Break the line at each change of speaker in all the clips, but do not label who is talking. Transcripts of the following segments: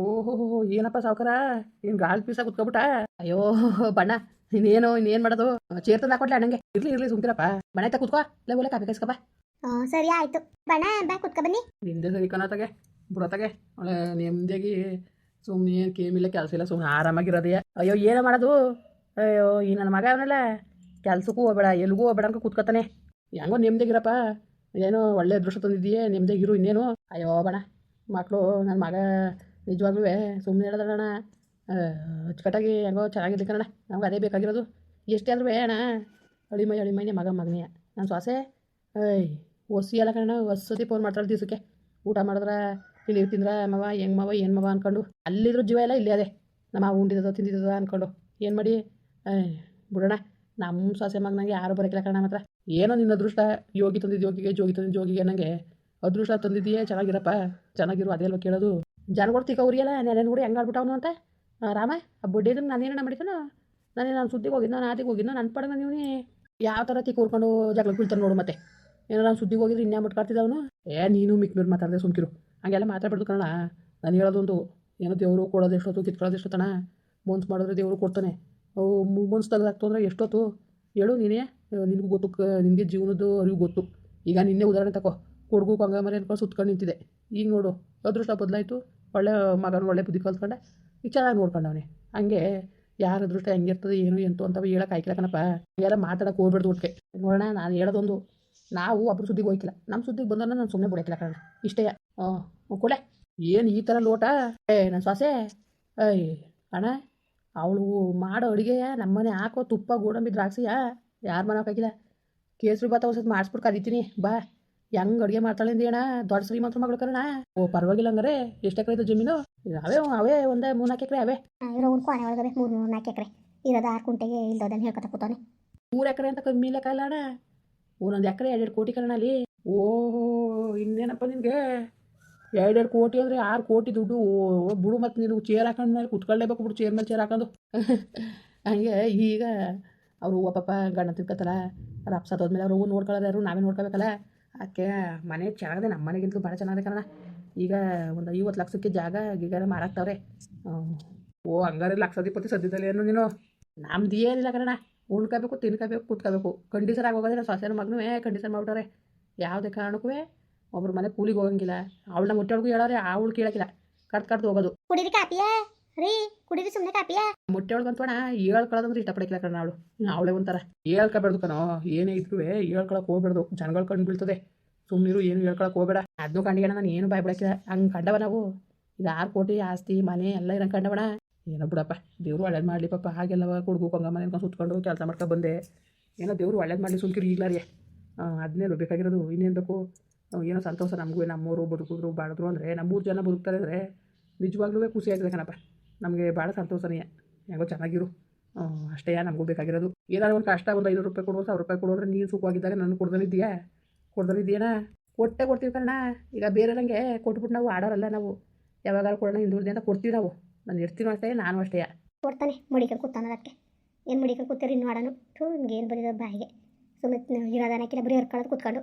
ಓಹೋ ಏನಪ್ಪ ಸಾವುಕಾರ? ಏನು ಗಾಳಿ ಪೀಸ ಕುತ್ಕೊಬಿಟ್ಟ? ಅಯ್ಯೋ ಬಣ್ಣ ಇನ್ನೇನು ಇನ್ನೇನು ಮಾಡೋದು? ಚೇರ್ ತಂದು ಹಾಕೊಡ್ಲ ಅಣ್ಣಂಗೆ? ಇರ್ಲಿ ಇರ್ಲಿ ಸುಮ್ಕಿರಪ್ಪ. ಬಣ್ಣ ಆಯ್ತಾ ಕುತ್ಕೋ? ಇಲ್ಲ ಒಲೆ ಕಾಪಿ ಕಾಯಿಸ್ಕಪ್ಪ
ಹ್ಞೂ ಸರಿ ಆಯ್ತು. ಬಣ್ಣ ಬಾ ಕುತ್ಕೊ ಬನ್ನಿ.
ನಿಂದೆ ಸರಿ ಕಣತಗೆ ಬುಡತಾಗೆ ಒಳ್ಳೆ ನೆಮ್ಮದಿಯಾಗಿ ಸುಮ್ಮನೆ ಏನು ಕೇಮಿಲ್ಲ ಕೆಲಸ ಇಲ್ಲ ಸುಮ್ಮನೆ ಆರಾಮಾಗಿರೋದೇ. ಅಯ್ಯೋ ಏನೋ ಮಾಡೋದು? ಅಯ್ಯೋ ಈ ನನ್ನ ಮಗ ಅವನಲ್ಲ. ಕೆಲ್ಸಕ್ಕೂ ಹೋಗ್ಬೇಡ ಎಲ್ಗೂ ಹೋಗ್ಬೇಡ ಅಂತ ಕೂತ್ಕೊತಾನೆ ಹೆಂಗೋ ನೆಮ್ಮದಿಗಿರಪ್ಪ ಏನೋ ಒಳ್ಳೆ ಅದೃಷ್ಟ ತಂದಿದ್ದೀಯೇ ನೆಮ್ಮದಿಗಿರು ಇನ್ನೇನು. ಅಯ್ಯೋ ಬಣ ಮಕ್ಕಳು ನನ್ನ ಮಗ ನಿಜವಾಗ್ಲೂ ಸುಮ್ಮನೆ ಹೇಳೋದಣ್ಣ ಅಚ್ಚುಕಟ್ಟಾಗಿ ಹೆಂಗೋ ಚೆನ್ನಾಗಿರ್ಲಿ ಕಣ ನಮ್ಗೆ ಅದೇ ಬೇಕಾಗಿರೋದು. ಎಷ್ಟೇ ಆದರೂ ಅಣ್ಣ. ಅಳಿಮೈ ಅಳಿಮೈನೇ ಮಗ ಮಗನೇ ನನ್ನ ಸೊಸೆ, ಏಯ್, ಒಸಿ ಎಲ್ಲ ಕಣ ಹೊಸತಿ ಫೋನ್ ಮಾಡ್ತಾಳೆ ದಿವಸಕ್ಕೆ. ಊಟ ಮಾಡಿದ್ರೆ ಇಲ್ಲಿ ತಿಂದ್ರೆ, ಮವ, ಹೆಂಗೆ ಮವ, ಏನು ಮವ ಅಂದ್ಕೊಂಡು ಅಲ್ಲಿದ್ರು ಜೀವ ಎಲ್ಲ ಇಲ್ಲೇ ಅದೇ. ನಮ್ಮ ಉಂಡಿದ್ದೋ ತಿಂದಿದ್ದೋ ಅಂದ್ಕೊಂಡು ಏನು ಮಾಡಿ? ಬಿಡೋಣ. ನಮ್ಮ ಸೊಸೆ, ಮಗನಂಗೆ ಯಾರು ಬರೋಕ್ಕಿಲ್ಲ ಕಣ ಮಾತ್ರ. ಏನೋ ನಿನ್ನ ಅದೃಷ್ಟ. ಯೋಗಿ ತಂದಿದ್ದು ಯೋಗಿಗೆ, ಜೋಗಿ ತಂದಿದ್ದು ಜೋಗಿಗೆ ನನಗೆ ಅದೃಷ್ಟ ತಂದಿದ್ದೀಯೇ, ಚೆನ್ನಾಗಿರಪ್ಪ. ಚೆನ್ನಾಗಿರು, ಅದೇ ಅಲ್ವ ಕೇಳೋದು? ಜನಗಳು ತಿಕ್ಕವ್ರಿಯಲ್ಲ ನೆನೆ ನೋಡಿ ಹೆಂಗೆ ಆಡ್ಬಿಟ್ಟವನು ಅಂತ? ರಾಮ, ಆ ನಾನು ನಾನೇನ ಮಾಡಿದ್ದೆ ನಾನೇ ನಾನು ಸುದ್ದಿಗೆ ಹೋಗಿದ್ದು ನಾನು ಆದಿಗೆ ಹೋಗಿದ್ದು ನನ್ನ ಪಡೆದ ನೀವು ಯಾವ ಥರ ತಿಕ್ಕ ಉರ್ಕೊಂಡು ಜಗಳ ಬೀಳ್ತಾನೆ ನೋಡು ಮತ್ತೆ. ಏನೋ ನಾನು ಸುದ್ದಿಗೆ ಹೋಗಿದ್ರೆ ಇನ್ಯಾ ಮುಟ್ಕಾಡ್ತಿದ್ದವನು ಏ, ನೀನು ಮಿಕ್ ಮೇಲೆ ಮಾತಾಡದೆ ಸುಮ್ಕಿರು. ಹಂಗೆಲ್ಲ ಮಾತಾಡ್ಬಿಡ್ದು ಕಣ ನಾನು ಹೇಳೋದೊಂದು, ಏನೋ ದೇವರು ಕೊಡೋದು ಎಷ್ಟೊತ್ತು ಕಿತ್ಕೊಳ್ಳೋದು ಎಷ್ಟೊತ್ತಣ ಮನ್ಸು ಮಾಡಿದ್ರೆ ದೇವರು ಕೊಡ್ತಾನೆ. ಅವು ಮನ್ಸು ತೆಗೆದಾಕ್ತು ಅಂದರೆ ಎಷ್ಟೊತ್ತು? ಹೇಳು ನೀನೇ, ನಿನಗೂ ಗೊತ್ತು ನಿನಗೆ ಜೀವನದ್ದು ಅರಿವು ಗೊತ್ತು. ಈಗ ನಿನ್ನೆ ಉದಾಹರಣೆ ತಗೋ ಕೊಡ್ಗು ಕೊಂಗ ಅನ್ಕೊಂಡು ಸುತ್ಕೊಂಡು ನಿಂತಿದೆ. ಈಗ ನೋಡು, ಅದೃಷ್ಟ ಬದಲಾಯಿತು. ಒಳ್ಳೆ ಮಗನ ಒಳ್ಳೆ ಬುದ್ಧಿ ಕಲ್ತ್ಕೊಂಡೆ. ಈಗ ಚೆನ್ನಾಗಿ ನೋಡ್ಕೊಂಡವನೆ ಹಂಗೆ ಯಾರ ಅದೃಷ್ಟ ಹೆಂಗಿರ್ತದೆ, ಏನು, ಎಂತು ಅಂತ ಹೇಳಕ್ಕೆ ಆಯ್ಕಿಲ್ಲ ಕಣಪ್ಪ. ಎಲ್ಲ ಮಾತಾಡಕ್ಕೆ ಹೋಗ್ಬಿಡ್ದು ಒಟ್ಟಿಗೆ ನೋಡೋಣ, ನಾನು ಹೇಳೋದೊಂದು. ನಾವು ಒಬ್ಬರು ಸುದ್ದಿಗೆ ಹೋಯ್ಕಿಲ್ಲ. ನಮ್ಮ ಸುದ್ದಿಗೆ ಬಂದ್ರೆ ನಾನು ಸುಮ್ಮನೆ ಬಿಡಕ್ಕಿಲ್ಲ ಕಣ ಇಷ್ಟೇ. ಹಾಂ ಕೊಳೆ ಏನು ಈ ಥರ ಲೋಟ? ಏ ನನ್ನ ಸೊಸೆ. ಏಯ್, ಅಣ್ಣ, ಅವಳು ಮಾಡೋ ಅಡುಗೆ ನಮ್ಮನೆ ಹಾಕೋ ತುಪ್ಪ, ಗೋಡಂಬಿ, ದ್ರಾಕ್ಷಿಯಾ ಯಾರು ಮಾಡೋಕ್ಕಾಗಿಲ್ಲ ಕೇಸರಿ ಭಾತ ಹೊಸದು ಮಾಡಿಸ್ಬಿಟ್ಟು ಕರಿತೀನಿ. ಬಾ. ಹೆಂಗೆ ಅಡುಗೆ ಮಾಡ್ತಾಳೆ ಅಂದೇಣ ದೊಡ್ಡ ಶ್ರೀಮಂತರ ಮಗಳು ಕರಣ ಓ ಪರವಾಗಿಲ್ಲ ಅಂದ್ರೆ ಎಷ್ಟು ಎಕರೆ ಇದು ಜಮೀನು? ಅವೇ ಅವೇ ಒಂದೇ ಮೂರು ನಾಲ್ಕು ಎಕರೆ ಅವೇ.
ಇರೋ ಒಂದು ಕೋಣೆ ಮೂರು ಮೂರು ನಾಲ್ಕು ಎಕರೆ. ಇರೋದು ಆರು ಕುಂಟೆಗೆ ಇಲ್ದೋದನ್ನು ಹೇಳ್ಕೊತ ಕೂತಾನೆ
ಮೂರು ಎಕರೆ ಅಂತ ಕಮ್ಮಿ ಲೆಕ್ಕ ಇಲ್ಲ ಅಣ್ಣ ಒಂದೊಂದು ಎಕರೆ ಎರಡೆರಡು ಕೋಟಿ ಕರಣ ಅಲ್ಲಿ. ಓಹೋ ಇನ್ನೇನಪ್ಪ ನಿನಗೆ? ಎರಡೆರಡು ಕೋಟಿ ಅಂದ್ರೆ ಆರು ಕೋಟಿ ದುಡ್ಡು. ಓ ಬಿಡು ಮತ್ತು ನೀನು ಚೇರ್ ಹಾಕೊಂಡು ಮೇಲೆ ಕುತ್ಕೊಳ್ಳೇಬೇಕು ಬಿಡು ಚೇರ್ ಮೇಲೆ ಚೇರ್ ಹಾಕೊಂಡು. ಹಂಗೆ ಈಗ ಅವರು ಪಾಪ ಗಂಡ ತಿರ್ಕತ್ತಲ್ಲ ಅವ್ರು ಹೋದ್ಮೇಲೆ ಅವ್ರು ನೋಡ್ಕೊಳ್ಳೋದು ನೋಡ್ಕೊಳ್ಳೋದ್ರು ನಾವೇ ನೋಡ್ಕೋಬೇಕಲ್ಲ. ಅದಕ್ಕೆ ಮನೆ ಚೆನ್ನಾಗಿದೆ ನಮ್ಮ ಮನೆಗಿಂತಲೂ ಭಾಳ ಚೆನ್ನಾಗಿದೆ ಕಣ ಈಗ ಒಂದು ಐವತ್ತು ಲಕ್ಷಕ್ಕೆ ಜಾಗ ಈಗ ಮಾರಾಕ್ತವ್ರೆ ಓ, ಹಂಗಾರೆ ಲಕ್ಷಾಧಿಪತಿ ಸದ್ಯದಲ್ಲಿ ಏನು ನೀನು. ನಮ್ದು ಏನಿಲ್ಲ ಕಣ ಉಣ್ಕೋಬೇಕು, ತಿನ್ಕೋಬೇಕು, ಕೂತ್ಕೋಬೇಕು. ಕಂಡೀಷನ್ ಆಗೋಗೋದ್ರೆ ಸೊಸೆನ ಮಗನೂ ಕಂಡೀಷನ್ ಮಾಡ್ಬಿಟ್ಟವ್ರೆ. ಯಾವುದೇ ಕಾರಣಕ್ಕೂ ಒಬ್ರು ಮನೆ ಕೂಲಿಗೆ ಹೋಗಂಗಿಲ್ಲ. ಅವಳನ್ನ ಮುಟ್ಟೋಳ್ಗೂ ಹೇಳೋರೆ ಅವಳು ಕೇಳೋಕ್ಕಿಲ್ಲ. ಕಟ್ ಕರ್ದು ಹೋಗೋದು.
ರೀ, ಕುಡಿದು ಸುಮ್ಮನೆ ಕಾಪಿಯಾ
ಮುಟ್ಟೆಯೊಳಗಂತೋಣ ಹೇಳ್ಕೊಳ್ಳೋದಂದ್ರೆ ಇಷ್ಟಪಡಕಿಲ್ಲ ಕಣ ಅವಳು ಅವಳೇ ಒಂಥರ. ಹೇಳ್ಕೊಬೇಡ್ದು ಕಣೋ, ಏನೇ ಇದ್ರು ಹೇಳ್ಕೊಳಕ್ ಹೋಗ್ಬೇಡ್ದು. ಜನಗಳು ಕಂಡು ಬೀಳ್ತದೆ. ಸುಮ್ಮನಿರು ಏನು ಹೇಳ್ಕೊಳಕ್ ಹೋಗ್ಬೇಡ. ಅದನ್ನು ಕಂಡಿಗೆಣ ನಾನು ಏನು ಬಿಡಕ್ಕಿಲ್ಲ ಹಂಗೆ ಕಂಡವ ನಾವು. ಈಗ ಆರು ಕೋಟಿ ಆಸ್ತಿ, ಮನೆ ಎಲ್ಲ ಇರಂಗೆ ಕಂಡವಣ ಏನೋ ಬಿಡಪ್ಪ, ದೇವ್ರು ಒಳ್ಳೇದು ಮಾಡಲಿ ಪಾಪ. ಹಾಗೆಲ್ಲ ಕುಡ್ಗು ಕೊಂಗ ಮನೆ ಅನ್ಕೊಂಡು ಸುತ್ಕೊಂಡು ಕೆಲಸ ಮಾಡ್ಕೊಂಡು ಬಂದೆ. ಏನೋ ದೇವ್ರು ಒಳ್ಳೇದು ಮಾಡಲಿ ಸುಮ್ಕಿರಿ ಈಗಲಾರಿಯೇ ಅದನ್ನೇ ಬೇಕಾಗಿರೋದು ಇನ್ನೇನು ಬೇಕು? ಏನೋ ಸಂತೋಷ ನಮಗೂ, ನಮ್ಮೂರು ಬದುಕಿದ್ರು, ಬಾಳಿದ್ರು ಅಂದರೆ, ನಮ್ಮೂರು ಜನ ಬದುಕ್ತಾರೆ ಅಂದರೆ ನಿಜವಾಗ್ಲೂ ಖುಷಿ ಆಗ್ತದೆ ಕಣಪ್ಪ. ನಮಗೆ ಭಾಳ ಸಂತೋಷನೇ ಹೆಂಗೋ ಚೆನ್ನಾಗಿರು. ಅಷ್ಟೇ ನಮಗೂ ಬೇಕಾಗಿರೋದು. ಏನಾದ್ರು ಒಂದು ಕಷ್ಟ ಒಂದು ಐನೂರು ರೂಪಾಯಿ ಕೊಡು ಸಾವಿರ ರೂಪಾಯಿ ಕೊಡು ಅಂದರೆ ನೀನು ಸುಖವಾಗಿದ್ದಾಗ ನಾನು ಕೊಡ್ದನಿದ್ದೀಯಾ ಕೊಡ್ದನಿದ್ದೀಯನ ಕೊಟ್ಟೆ ಕೊಡ್ತೀವಿ ಕಣ ಈಗ ಬೇರೆ ಬೇರೆಯವ್ರಂಗೆ ಕೊಟ್ಬಿಟ್ಟು ನಾವು ಆಡೋರಲ್ಲ ನಾವು. ಯಾವಾಗಲೂ ಕೊಡೋಣ ಹಿಂದುಳಿದೆ ಅಂತ ಕೊಡ್ತೀವಿ ನಾವು. ನಾನು ಇರ್ತೀನೋ ಅಷ್ಟೇ ನಾನು ಅಷ್ಟೇ
ಕೊಡ್ತಾನೆ ಮಡಿಕಲ್ ಕೂತಾನ ಅದಕ್ಕೆ. ಏನು ಮುಡಿಕೊಂಡು ಇನ್ನು ಆಡೋನು? ಥೂ ನಿಮ್ಗೆ ಏನು ಬರೀದ ಬಾಯಿಗೆ. ಸುಮ್ಮನೆ ಇರೋದಾನಕ್ಕಿಲ್ಲ ಬರೀ ಹರ್ಕೊಳ್ಳೋದು ಕೂತ್ಕೊಂಡು.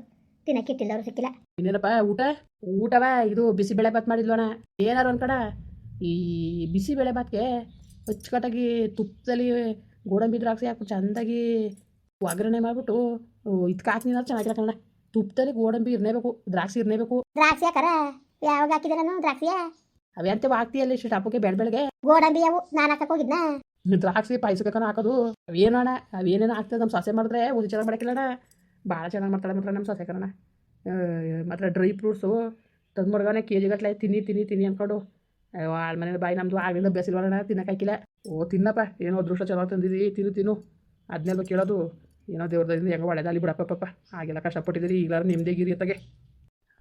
ತಿನ್ನಕ್ಕೆ ಇಟ್ಟಿಲ್ಲವ್ರು ಸಿಕ್ಕಿಲ್ಲ.
ಇನ್ನೇನಪ್ಪ ಊಟ? ಊಟವ? ಇದು ಬಿಸಿಬೇಳೆ ಭಾತ್ ಮಾಡಿದ್ಲೋಣ ಏನಾರು ಅನ್ಕಡ ಈ ಬಿಸಿಬೇಳೆ ಭಾತ್ಗೆ ಅಚ್ಚುಕಟ್ಟಾಗಿ ತುಪ್ಪದಲ್ಲಿ ಗೋಡಂಬಿ ದ್ರಾಕ್ಷಿ ಹಾಕ್ಬಿಟ್ಟು ಚೆಂದಾಗಿ ಒಗ್ಗರಣೆ ಮಾಡಿಬಿಟ್ಟು ಇದಕ್ಕೆ ಹಾಕಿದ್ರೆ ಚೆನ್ನಾಗಿಲ್ಲ ಕಣ ತುಪ್ಪದಲ್ಲಿ ಗೋಡಂಬಿ ಇರಲೇಬೇಕು ದ್ರಾಕ್ಷಿ ಇರಲೇಬೇಕು
ದ್ರಾಕ್ಷಿ ಹಾಕರ? ಯಾವಾಗ ಹಾಕಿದೆ ನಾನು ದ್ರಾಕ್ಷಿಯ?
ಅವೇ ಅಂತ ಹಾಕ್ತೀಯಲ್ಲಿ ಇಷ್ಟು ಹಬ್ಬಕ್ಕೆ ಬೆಳ ಬೆಳಗ್ಗೆ
ಗೋಡಂಬಿ ಅವು ನಾನು ಹಾಕಕ್ಕೆ ಹೋಗಿದ್ನಾ?
ದ್ರಾಕ್ಷಿ ಪಾಯಸಕ್ಕನ ಹಾಕೋದು. ಅವೇನೋಣ ಅವೇನೇನು ಆಗ್ತದೆ ನಮ್ಮ ಸೊಸೆ ಮಾಡಿದ್ರೆ ಒಂದು ಚೆನ್ನಾಗಿ ಮಾಡಕ್ಕಿಲ್ಲಣ್ಣ ಭಾಳ ಚೆನ್ನಾಗಿ ಮಾಡ್ತಾಳೆ ಮಾತ್ರ ನಮ್ಮ ಸೊಸೆ ಕಣ ಮಾತ್ರ ಡ್ರೈ ಫ್ರೂಟ್ಸು. ತಂದು ಮಡ್ಗನೆ ಕೆ ಜಿ ಗಟ್ಟಲೆ ತಿನ್ನಿ ತಿನ್ನಿ ತಿನ್ನಿ ಅಂದ್ಕೊಂಡು ಆಳ ಮನೇಲಿ ಬಾಯಿ ನಮ್ಮದು ಆಗಲಿಲ್ಲ ಬೇಸಿಲ್ವಣ್ಣ ತಿನ್ನಕ್ಕಾಗಿಲ್ಲ ಓ, ತಿನ್ನಪ್ಪ, ಏನೋ ಅದೃಷ್ಟ ಚೆನ್ನಾಗಿ ತಂದಿದ್ದೀವಿ ತಿನ್ನು ತಿನ್ನು. ಅದನ್ನೆಲ್ಲ ಕೇಳೋದು, ಏನೋ ದೇವ್ರದಿಂದ ಹೆಂಗೋ ಒಳ್ಳೆದಾಗಲಿ ಬಿಡಪ್ಪ ಪಾಪ ಹಾಗೆಲ್ಲ ಕಷ್ಟಪಟ್ಟಿದ್ದೀರಿ, ಈಗಲಾರು ನೆಮ್ಮದಿಗಿರಿ ತಗೆ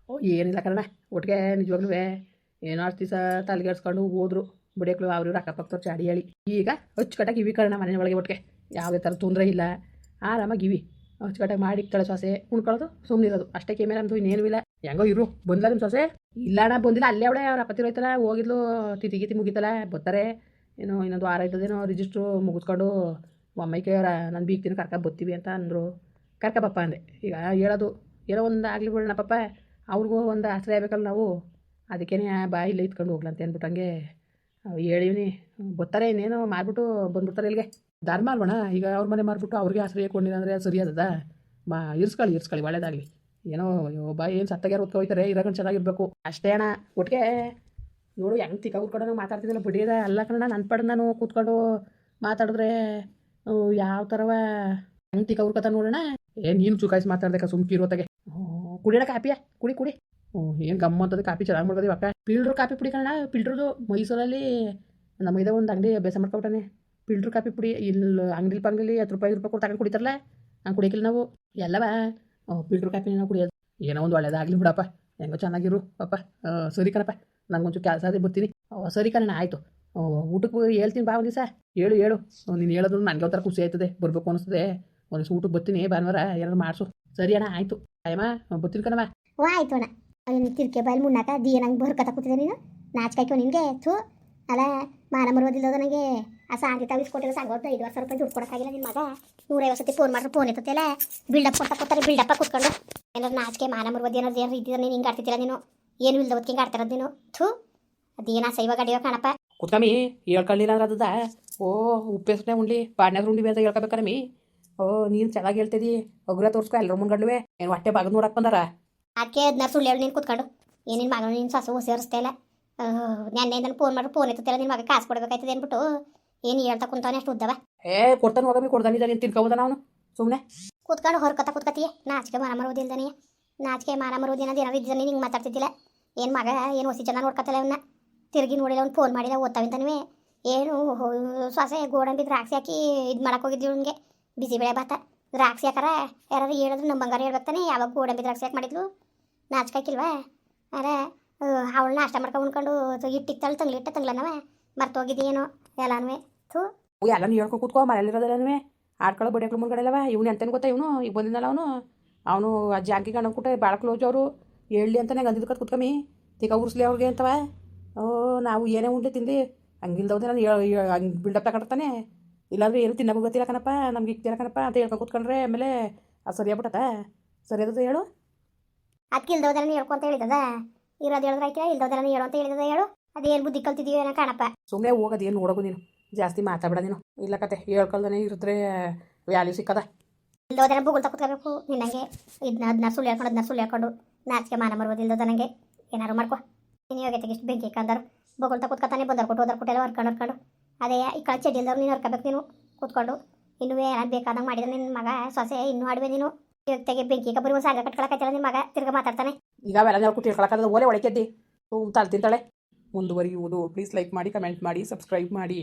ಓ, ಏನಿಲ್ಲ ಕಣ ಒಟ್ಟಿಗೆ ನಿಜವಾಗ್ಲೂ ಏನೋ ಅಷ್ಟು ದಿವಸ ತಲೆಗೆಡ್ಸ್ಕೊಂಡು ಹೋದ್ರು. ಬಿಡಕ್ಲು ಅವ್ರು ಇವ್ರು ಅಕ್ಕಪಕ್ಕದವ್ರು ಚಾಡಿ ಹೇಳಿ ಈಗ ಅಚ್ಚುಕಟ್ಟಾಗಿ ಇವಿ ಕಣ ಮನೆ ಒಳಗೆ ಒಟ್ಟಿಗೆ ಯಾವುದೇ ಥರ ತೊಂದರೆ ಇಲ್ಲ. ಆರಾಮಾಗಿ ಇವಿ. ಅಚ್ಚುಕಟ್ಟಾಗಿ ಮಾಡಿ ತಳೆ ಸೊಸೆ ಉಣ್ಕೊಳ್ಳೋದು ಸುಮ್ಮನಿರೋದು ಅಷ್ಟೇ ಕೇಮೇಲೆ ನಮ್ಮದು ಇನ್ನೇನು ಇಲ್ಲ. ಹೆಂಗೋ ಇರು, ಬಂದಿಲ್ಲ ನಿಮ್ಮ ಸೊಸೆ? ಇಲ್ಲ ಅಣ್ಣ, ಬಂದಿಲ್ಲ. ಅಲ್ಲೇ ಅವಳೆ, ಅವ್ರ ಅಪ್ಪತ್ತಿರ ಹೋಯ್ತಲ್ಲ, ಹೋಗಿದ್ಲು, ತಿಥಿ ಗೀತಿ ಮುಗಿತಲ್ಲ, ಬರ್ತಾರೆ. ಏನೋ ಇನ್ನೊಂದು ವಾರ ಆಯ್ತದೇನೋ ರಿಜಿಸ್ಟ್ರು ಮುಗಿಸ್ಕೊಂಡು ಒಮ್ಮೈಕೆ ಅವರ, ನಾನು ಬೀಗ್ತೀನಿ, ಕರ್ಕ ಬರ್ತೀವಿ ಅಂತ ಅಂದರು. ಕರ್ಕ ಪಪ್ಪ ಅಂದೆ. ಈಗ ಹೇಳೋದು, ಏನೋ ಒಂದು ಆಗಲಿ ಬಿಡೋಣ ಪಪ್ಪ. ಅವ್ರಿಗೂ ಒಂದು ಆಶ್ರಯ ಆಗಬೇಕಲ್ಲ ನಾವು. ಅದಕ್ಕೇನೆ ಬಾಯಿಲ್ಲ ಇತ್ಕೊಂಡು ಹೋಗ್ಲಂತ ಅಂದ್ಬಿಟ್ಟು ಹಂಗೆ ಹೇಳಿವ್ನಿ. ಬರ್ತಾರೆ, ಇನ್ನೇನೋ ಮಾರ್ಬಿಟ್ಟು ಬಂದ್ಬಿಡ್ತಾರೆ ಇಲ್ಲಿಗೆ. ದಾರಿ ಮಾಡೋಣ ಈಗ ಅವ್ರ ಮನೆ ಮಾರ್ಬಿಟ್ಟು ಅವ್ರಿಗೆ ಆಶ್ರಯ ಕೊಂಡಿಲ್ಲ ಅಂದರೆ ಸರಿಯಾದದ ಮಾ ಇರ್ಸ್ಕೊಳ್ಳಿ ಇರ್ಸ್ಕೊಳ್ಳಿ, ಒಳ್ಳೇದಾಗಲಿ. ಏನೋ, ಅಯ್ಯೋ, ಬಾಯ್ ಏನು ಸತ್ತಾಗ್ಯಾರ ಹೊತ್ಕೊ ಹೋಯ್ತಾರೆ ಇರೋಕೊಂಡು ಚೆನ್ನಾಗಿರ್ಬೇಕು. ಅಷ್ಟೇ ಅಣ್ಣ, ಒಟ್ಟಿಗೆ ನೋಡು, ಹೆಂಗೆ ತಿಕ್ಕ ಕೂತ್ಕೊಂಡು ಮಾತಾಡ್ತಿದ್ದಿಲ್ಲ ಬಿಡಿಯದ ಅಲ್ಲ ಕಣ ನನ್ನ ಪಡೆದು ನಾನು ಕೂತ್ಕೊಂಡು ಮಾತಾಡಿದ್ರೆ ಯಾವ ಥರವ ಹೆಂಗೆ ತಿಕ್ಕ ಉರ್ಕೊತ ನೋಡೋಣ ಏ, ನೀನು ಚುಕಾಯಿಸಿ ಮಾತಾಡ್ದಕ್ಕ ಹ್ಞೂ ಕುಡಿಯೋಣ ಕಾಪಿಯ ಕುಡಿ ಕುಡಿ. ಏನು ಗಮ್ಮ ಅಂತದ ಕಾಪಿ ಚೆನ್ನಾಗಿ ಮಾಡ್ಕೋದಿ ಅಕ್ಕ. ಫಿಲ್ಟ್ರ್ ಕಾಪಿ ಪುಡಿ ಕಣ ಫಿಲ್ಟ್ರದು ಮೈಸೂರಲ್ಲಿ ನಮಗೆ ಒಂದು ಅಂಗಡಿ ಅಭ್ಯಾಸ ಮಾಡ್ಕೊಬಿಟ್ಟಾನೆ. ಫಿಲ್ಟ್ರ್ ಕಾಪಿ ಪುಡಿ ಇಲ್ಲಿ ಅಂಗಡಿಲಿ ಪಂಗಲಿ ಹತ್ತು ರೂಪಾಯಿ ರೂಪಾಯಿ ಕೊಟ್ಟು ಕುಡಿತಾರಲ್ಲ, ಹಂಗೆ ಕುಡಿಯಕ್ಕಿಲ್ಲ ನಾವು. ಎಲ್ಲವ ಫಿಲ್ಟ್ರ್ ನಾವು ಕುಡಿಯೋದು? ಏನೋ ಒಂದು ಒಳ್ಳೇದಾಗಲಿ ಬಿಡಪ್ಪ. ಹೆಂಗೋ ಚೆನ್ನಾಗಿರು, ಪಾಪ. ಸರಿ ಕಣಪ್ಪ. ನಂಗೊಂಚೂರು ಕೆಲಸ ಅದೇ ಬರ್ತೀನಿ. ಸರಿ ಕಣ ಆಯಿತು. ಊಟಕ್ಕೆ ಹೇಳ್ತೀನಿ ಬಾ ಒಂದು ದಿವಸ. ಹೇಳು ಹೇಳು. ನೀನು ಹೇಳಿದ್ರು ನನಗೆ ಒಂಥರ ಖುಷಿ ಆಯ್ತದೆ. ಬರಬೇಕು ಅನಿಸ್ತದೆ. ಒಂದು ದಿವಸ ಊಟಕ್ಕೆ ಬರ್ತೀನಿ. ಭಾನುವಾರ ಏನಾದ್ರು ಮಾಡಿಸು. ಸರಿ ಅಣ್ಣ, ಆಯಿತು. ಟೈಮ ಬರ್ತೀನಿ
ಕಣವ ಆಯ್ತು ಅಣ್ಣ. ತಿರ್ಕೆ ಬಾಯಲ್ಲಿ ಮುನ್ನಾಕ ದಿ ನಂಗೆ ಬರ್ಕತ ಕೂತಿದ್ದೆ ನೀನು. ನಾಚ್ಕಾಯ್ಕೊ ನಿನಗೆ. ಥೂ. ಅಲ್ಲ ಮಾನ ಮರುವುದಿಲ್ಲದ ನನಗೆ. ಆ ಸಾಂತಿ ತಗಿಸ್ಕೊಟ್ಟಿಲ್ಲ ಸಾಂಗೋಟ್ಟು ಐದು ವರ್ಷ ರೂಪಾಯಿ ದುಡ್ಡು ಕೊಡೋಕ್ಕಾಗಿಲ್ಲ ನಿನ್ನ ಮಗ. ನೂರೈವತ್ತು ಸತಿ ಫೋನ್ ಮಾಡ್ರೆ ಫೋನ್ ಎತ್ತಲ್ಲ ಬಿಲ್ಡಪ್ ಕೊಡ್ತಾ ಕೊಡ್ತಾರೆ ಬಿಲ್ಡಪ್ಪ ಕೂತ್ಕೊಂಡು. ಏನಾದ್ರು ನಾಚಿಕೆ ಮಾನ ಮರುವುದು ಏನಾದ್ರು ಏನು ಇದ್ದಿದ್ರೆ ನೀನು ಹಿಂಗೆ ಆಡ್ತಿದ್ದೀರ ನೀನು? ಏನು ಇಲ್ದ ಹೊತ್ತಿಗೆ ಹಿಂಗೆ ಆಡ್ತಿರೋದು ನೀನು? ಥೂ ಅದೇನಾ ಸೈವ ಗಡಿಯೋ ಕಾಣಪ್ಪ.
ಕುತ್ಕಮ್ಮಿ ಹೇಳ್ಕೊಳ್ಳಿಲ್ಲ ಅಂದ್ರೆ ಅದದ? ಓ ಉಪ್ಪೆಸ್ನೆ ಉಂಡ್ಲಿ ಪಾಡ್ನಾಗ ಉಂಡಿ ಅಂತ ಹೇಳ್ಕೊಬೇಕಮ್ಮಿ ಓ ನೀನು ಚೆನ್ನಾಗಿ ಹೇಳ್ತಿದ್ದಿ ಒಗ್ರ ತೋರಿಸ್ಕೊ ಎಲ್ಲರ ಮುಂದ್ಗಡ್ಲುವೆ. ಏನು ಹೊಟ್ಟೆ ಬಾಗ ನೋಡಕ್ಕೆ ಬಂದಾರ?
ಅದಕ್ಕೆ ಅದನ್ನ ಸುಳ್ಳು ಹೇಳಿ ನೀನು ಕುತ್ಕೊಂಡು. ಏನೇನು ಮಗನ ನೀನು ಸಸು ಸೇರಿಸ್ತಾ ಇಲ್ಲ ನೆನ್ನೆಯಿಂದ ಫೋನ್ ಮಾಡ್ರೆ ಫೋನ್ ಎತ್ತುತ್ತಿಲ್ಲ ನಿನ್ನ ಮಗ ಕಾಸು ಕೊಡ್ಬೇಕಾಯ್ತದೆ ಅಂದ್ಬಿಟ್ಟು. ಏನು ಹೇಳ್ತಾ ಕುಂತಾನೆ ಅಷ್ಟು ಉದ್ದವ?
ಏ ಕೊಡ್ತಾನೆ ಹೋಗಮ್ಮಿ ಕೊಡ್ದಾನಿದ್ದಾನೆ ನೀನು ತಿನ್ಕೋಬೋದ ಅವನು? ಸುಮ್ಮನೆ
ಕೂತ್ಕೊಂಡು ಹೊರಕತ್ತ ಕೂತ್ಕತ್ತೀಯ. ನಾಚಿಕೆ ಮಾನ ಮರುವುದಿಲ್ದಾನೆ ನಾಚಿಕೆ ಮಾನ ಮರುವುದಿನ ದಿನ ಇದ್ದಾನೆ ನಿಂಗೆ ಮಾತಾಡ್ತಿದ್ದಿಲ್ಲ. ಏನು ಮಗ ಏನು ಹೊಸಿ ಜನ ನೋಡ್ಕತ್ತಲ್ಲ ಅವನ್ನ ತಿರುಗಿ ನೋಡಿಲ್ಲ ಅವ್ನು ಫೋನ್ ಮಾಡಿಲ್ಲ ಓದ್ತಾವಿಂತಾನೆ ಏನು ಸೊಸೆ ಗೋಡಂಬಿ ದ್ರಾಕ್ಷಿ ಹಾಕಿ ಇದು ಮಾಡಕ್ಕೆ ಹೋಗಿದ್ವಿ ಬಿಸಿ ಬೆಳೆ ಭಾತ. ದ್ರಾಕ್ಷಿ ಹಾಕಾರ ಯಾರು ಹೇಳಿದ್ರು ನಮ್ಮ ಬಂಗಾರ ಹೇಳ್ಬೇಕಾನೆ ಯಾವಾಗ ಗೋಡಂಬಿ ದ್ರಾಕ್ಷಿ ಹಾಕಿ ಮಾಡಿದ್ಲು? ನಾಚ್ಕಾಕಿಲ್ವಾ ಅರೆ ಅವಳು ನಾಷ್ಟ ಮಾಡ್ಕೊಂಡು ಉಣ್ಕೊಂಡು ಇಟ್ಟಿತ್ತಳು ಮರ್ತ ತಂಗ್ಲನವ ಮರ್ತೋಗಿದ್ದೇನೋ ಎಲ್ಲನೂ ಥೂ.
ಎಲ್ಲ ನೀ ಹೇಳ್ಕೊ ಕೂತ್ಕೋ ಮನೇಲಿರೋದಲ್ಲೇ ಆಡ್ಕೊಳ್ಳೋ ಬಡಿಯಕ್ಳು ಮುಂದ್ಗಡೆ ಅಲ್ಲವ ಇವ್ನು ಎಂತೇನು ಗೊತ್ತಾ ಇವನು? ಈಗ ಬಂದಿದ್ದಲ್ಲ ಅವನು. ಅವನು ಅಜ್ಜಿ ಜಾಂಕಿ ಗಂಡ ಕೊಟ್ಟೆ ಭಾಳ ಕ್ಲೋಜ್ ಅವರು. ಹೇಳಿ ಅಂತಾನೆ ಗಂದಿದ್ದು ಕತ್ ಕುತ್ಕೊಮಿ ತೀಗ ಉರ್ಸ್ಲಿ ಅವ್ರಿಗೆ ಅಂತವ. ಓ ನಾವು ಏನೇ ಉಂಡೆ ತಿಂದು ಹಂಗಿಲ್ದವ್ದೆ ನಾನು ಹಂಗೆ ಬಿಲ್ಡಪ್ ತಗೊಂಡ್ತಾನೆ ಇಲ್ಲಾಂದ್ರೆ ಏನು ತಿನ್ನಬೇಕು ಗೊತ್ತಿಲ್ಲ ಕಣಪ್ಪ ನಮ್ಗೆ ಈಗ ಕಣಪ್ಪ ಅಂತ ಹೇಳ್ಕೊ ಕೂತ್ಕೊಂಡ್ರೆ ಆಮೇಲೆ ಅದು ಸರಿಯಾಗ್ಬಿಟ್ಟತ ಸರಿ ಅದು ಹೇಳು.
ಅದಕ್ಕೆ ನಾನು ಹೇಳ್ಕೊಂತ ಹೇಳಿದದ ಇರೋದು ಹೇಳಿದ್ರೆ ಆಯ್ತಾ ಇಲ್ದೋದೆಲ್ಲ ಹೇಳು ಅಂತ ಹೇಳಿದದ ಹೇಳು. ಅದೇನು ಬುದ್ಧಿ ಕಲ್ತಿದೀವಿ ಏನೋ ಕಾಣಪ್ಪ.
ಸುಮ್ಮನೆ ಹೋಗೋದೇನು ನೋಡೋದು ನೀನು? ಜಾಸ್ತಿ ಮಾತಾಡ ನೀನು. ಇಲ್ಲ ಕತೆ ಹೇಳ್ಕೊಳ್ದೇ ಇರಿದ್ರೆ ವ್ಯಾಲ್ಯೂ ಸಿಕ್ಕದ?
ಇಲ್ದೋದೆಲ್ಲ ಬುಗುಳ್ತಾ ಕುತ್ಕೋಬೇಕು. ನಿನ್ನಂಗೆ ಇದನ್ನ ಅದನ್ನ ಸುಳ್ಳು ಹೇಳ್ಕೊಂಡು ಅದನ್ನ ಸುಳ್ಳು ಹಾಕೊಂಡು ನಾಚಿಕೆ ಮಾನ ಮರ್ಬೋದು ಇಲ್ದೋದ ನನಗೆ ಏನಾರು ಮಾಡ್ಕೊ. ನೀನು ಯೋಗ್ಯತೆಗೆ ಇಷ್ಟು ಬೆಂಕಿ ಕಂದರು ಬೊಗಳ್ತಾ ಕೂತ್ಕೊತಾನೆ ಬಂದರು ಕೊಟ್ಟು ಹೋದರ್ ಕೊಟ್ಟೆಲ್ಲ ಹೊರ್ಕೊಂಡು ಹೊರ್ಕೊಂಡು. ಅದೇ ಈ ಕಳೆ ಚಡಿ ಇಲ್ದವ್ರು ನೀನು ಹೊರ್ಕೋಬೇಕು ನೀನು. ಕೂತ್ಕೊಂಡು ಇನ್ನೂ ಏನಾದ್ರು ಬೇಕಾದಂಗೆ ಮಾಡಿದ್ರೆ ನಿನ್ನ ಮಗ ಸೊಸೆ ಇನ್ನೂ ಆಡುವೆ ನೀನು. ಯೋಗ್ಯತೆಗೆ ಬೆಂಕಿ ಕಬ್ಬರಿ ಒಂದು ಸಾಗ ಕಟ್ಕೊಳಕತ್ತಿಲ್ಲ ನಿಮ್ಮ ಮಗ, ತಿರ್ಗ ಮಾತಾಡ್ತಾನೆ.
ಈಗ ಅವೆಲ್ಲ ನಾವು ಕಳಕದ ಓಲೆ ಒಳಕೆದ್ದಿ ತಲೆ ತಿಂತಾಳೆ ಮುಂದುವರಿಯುವುದು. ಪ್ಲೀಸ್ ಲೈಕ್ ಮಾಡಿ ಕಮೆಂಟ್ ಮಾಡಿ ಸಬ್ಸ್ಕ್ರೈಬ್ ಮಾಡಿ.